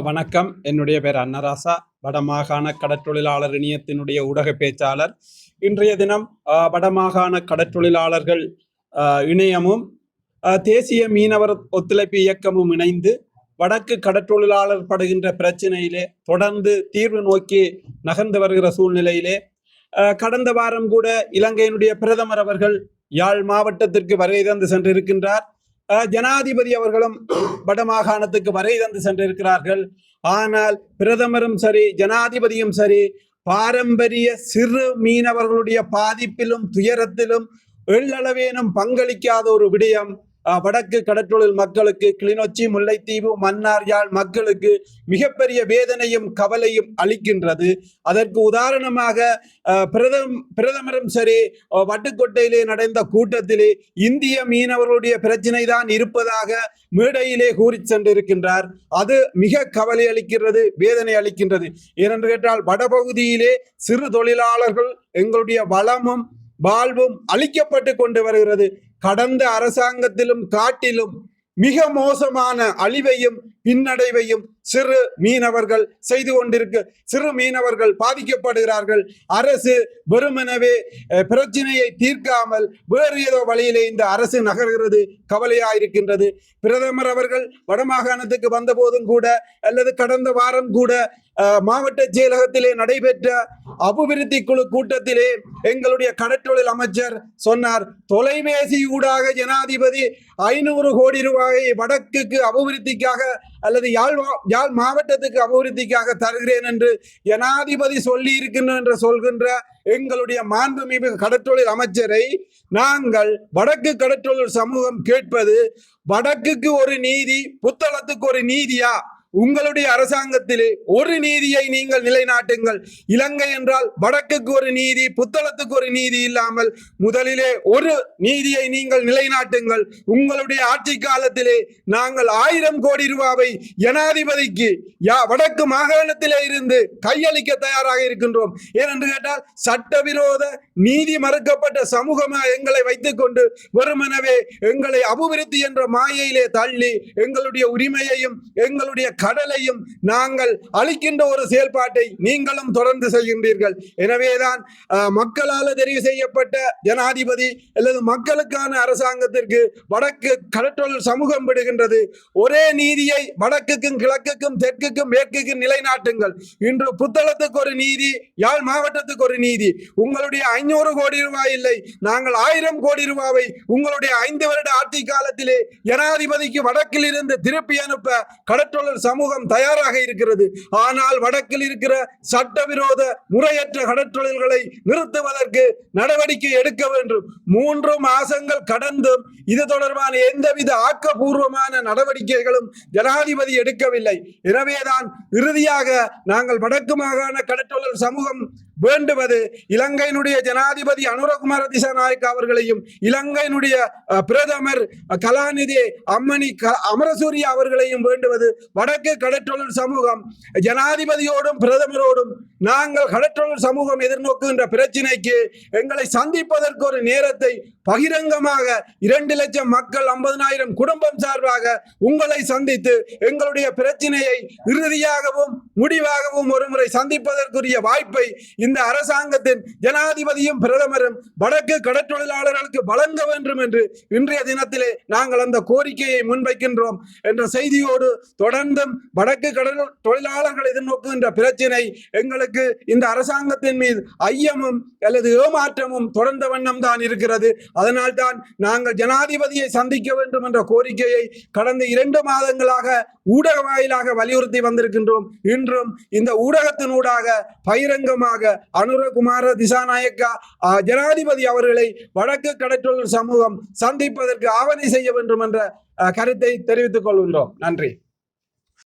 வணக்கம். என்னுடைய பேர் அன்னராசா. வடமாகாண கடற்றொழிலாளர் இணையத்தினுடைய ஊடக பேச்சாளர். இன்றைய தினம் வடமாகாண கடற்றொழிலாளர்கள் இணையமும் தேசிய மீனவர் ஒத்துழைப்பு இயக்கமும் இணைந்து வடக்கு கடற்றொழிலாளர் படுகின்ற பிரச்சனையிலே தொடர்ந்து தீர்வு நோக்கி நகர்ந்து வருகிற சூழ்நிலையிலே கடந்த வாரம் கூட இலங்கையினுடைய பிரதமர் அவர்கள் யாழ் மாவட்டத்திற்கு வருகை தந்து சென்றிருக்கின்றார். ஜனாதிபதி அவர்களும் வடமாகாணத்துக்கு வரை தந்து சென்றிருக்கிறார்கள். ஆனால் பிரதமரும் சரி ஜனாதிபதியும் சரி பாரம்பரிய சிறு மீனவர்களுடைய பாதிப்பிலும் துயரத்திலும் எள்ளளவேனும் பங்களிக்காத ஒரு விடயம் வடக்கு கடற்றொழில் மக்களுக்கு கிளிநொச்சி முல்லைத்தீவு மன்னார் யாழ் மக்களுக்கு மிகப்பெரிய வேதனையும் கவலையும் அளிக்கின்றது. அதற்கு உதாரணமாக பிரதம் பிரதமரும் சரி வட்டுக்கோட்டையிலே நடந்த கூட்டத்திலே இந்திய மீனவர்களுடைய பிரச்சினை தான் இருப்பதாக மேடையிலே கூறி சென்றிருக்கின்றார். அது மிக கவலை அளிக்கிறது வேதனை அளிக்கின்றது. ஏனென்று கேட்டால் வடபகுதியிலே சிறு தொழிலாளர்கள் எங்களுடைய வளமும் வாழ்வும் அளிக்கப்பட்டு கொண்டு வருகிறது. கடந்த அரசாங்கத்திலும் காட்டிலும் மிக மோசமான அழிவையும் பின்னடைவையும் சிறு மீனவர்கள் செய்து கொண்டிருக்க. சிறு மீனவர்கள் பாதிக்கப்படுகிறார்கள். அரசு வெறுமெனவே பிரச்சனையை பிரச்சினையை தீர்க்காமல் வேறு ஏதோ வழியிலே இந்த அரசு நகர்கிறது கவலையாயிருக்கின்றது. பிரதமர் அவர்கள் வடமாகாணத்துக்கு வந்தபோதும் கூட அல்லது கடந்த வாரம் கூட மாவட்ட செயலகத்திலே நடைபெற்ற அபிவிருத்தி குழு கூட்டத்திலே எங்களுடைய கடற்றொழில் அமைச்சர் சொன்னார் தொலைபேசி ஊடாக ஜனாதிபதி ஐநூறு கோடி ரூபாயை வடக்குக்கு அபிவிருத்திக்காக அல்லது யாழ் மா- யாழ் மாவட்டத்துக்கு அபிவிருத்திக்காக தருகிறேன் என்று ஜனாதிபதி சொல்லி இருக்கின்ற என்று சொல்கின்ற எங்களுடைய மாண்புமிகு கடற்றொழில் அமைச்சரை நாங்கள் வடக்கு கடற்றொழில் சமூகம் கேட்பது வடக்குக்கு ஒரு நீதி புத்தளத்துக்கு ஒரு நீதியா? உங்களுடைய அரசாங்கத்திலே ஒரு நீதியை நீங்கள் நிலைநாட்டுங்கள். இலங்கை என்றால் வடக்குக்கு ஒரு நீதி புத்தளத்துக்கு ஒரு நீதி இல்லாமல் முதலிலே ஒரு நீதியை நீங்கள் நிலைநாட்டுங்கள். உங்களுடைய ஆட்சி காலத்திலே நாங்கள் ஆயிரம் கோடி ரூபாவை ஜனாதிபதிக்கு யா வடக்கு மாகாணத்திலே இருந்து கையளிக்க தயாராக இருக்கின்றோம். ஏனென்று கேட்டால் சட்டவிரோத நீதி மறுக்கப்பட்ட சமூகமாக எங்களை வைத்துக்கொண்டு வெறுமனவே எங்களை அபிவிருத்தி என்ற மாயையிலே தள்ளி எங்களுடைய உரிமையையும் எங்களுடைய கடலையும் நாங்கள் அளிக்கின்ற ஒரு செயல்பாட்டை நீங்களும் தொடர்ந்து செய்கின்றீர்கள். எனவேதான் மக்களால் தெரிவு செய்யப்பட்ட ஜனாதிபதி அல்லது மக்களுக்கான அரசாங்கத்திற்கு வடக்கு கடற்றொழில் சமூகம் விடுகின்றது. ஒரே நீதியை வடக்குக்கும் கிழக்குக்கும் தெற்குக்கும் மேற்குக்கும் நிலைநாட்டுங்கள். இன்று புத்தளத்துக்கு ஒரு நீதி யாழ் மாவட்டத்துக்கு ஒரு நீதி. உங்களுடைய ஐநூறு கோடி ரூபாய் இல்லை. நாங்கள் ஆயிரம் கோடி ரூபாவை உங்களுடைய ஐந்து வருட ஆட்சி காலத்திலே ஜனாதிபதிக்கு வடக்கில் இருந்து திருப்பி அனுப்ப கடற்றொழில் சமூகம் தயாராக இருக்கிறது. ஆனால் வடக்கில் இருக்கிற சட்டவிரோத முறையற்ற கடற்றொழில்களை நிறுத்துவதற்கு நடவடிக்கை எடுக்க வேண்டும். மூன்று மாசங்கள் கடந்தும் இது தொடர்பான எந்தவித ஆக்கப்பூர்வமான நடவடிக்கைகளும் ஜனாதிபதி எடுக்கவில்லை. எனவேதான் இறுதியாக நாங்கள் வடக்கு மாகாண கடற்றொழில் சமூகம் வேண்டுவது இலங்கையினுடைய ஜனாதிபதி அனுரகுமார திசாநாயக் அவர்களையும் இலங்கையினுடைய பிரதமர் கலாநிதி அம்மணி அமரசூரிய அவர்களையும் வேண்டுவது வடக்கு கடற்றொழில் சமூகம். ஜனாதிபதியோடும் பிரதமரோடும் நாங்கள் கடற்றொழில் சமூகம் எதிர்நோக்குகின்ற பிரச்சினைக்கு எங்களை சந்திப்பதற்கு ஒரு நேரத்தை பகிரங்கமாக இரண்டு லட்சம் மக்கள் ஐம்பதனாயிரம் குடும்பம் சார்பாக உங்களை சந்தித்து எங்களுடைய பிரச்சினையை இறுதியாகவும் முடிவாகவும் ஒருமுறை சந்திப்பதற்குரிய வாய்ப்பை இந்த இந்த அரசாங்கத்தின் ஜனாதிபதியும் பிரதமரும் வடக்கு கடற்றொழிலாளர்களுக்கு வழங்க வேண்டும் என்று இன்றைய தினத்திலே நாங்கள் அந்த கோரிக்கையை முன்வைக்கின்றோம் என்ற செய்தியோடு தொடர்ந்தும் வடக்கு கடல் தொழிலாளர்கள் எதிர்நோக்குகின்ற பிரச்சினை எங்களுக்கு இந்த அரசாங்கத்தின் மீது ஐயமும் அல்லது ஏமாற்றமும் தொடர்ந்த வண்ணம் தான் இருக்கிறது. அதனால்தான் நாங்கள் ஜனாதிபதியை சந்திக்க வேண்டும் என்ற கோரிக்கையை கடந்த இரண்டு மாதங்களாக ஊடக வாயிலாக வலியுறுத்தி வந்திருக்கின்றோம். இன்றும் இந்த ஊடகத்தினூடாக பகிரங்கமாக அனுரகுமார திசாநாயக்கா ஜனாதிபதி அவர்களை வடக்கு கடற்றொழில் சமூகம் சந்திப்பதற்கு ஆவணை செய்ய வேண்டும் என்ற கருத்தை தெரிவித்துக் கொள்கின்றோம். நன்றி.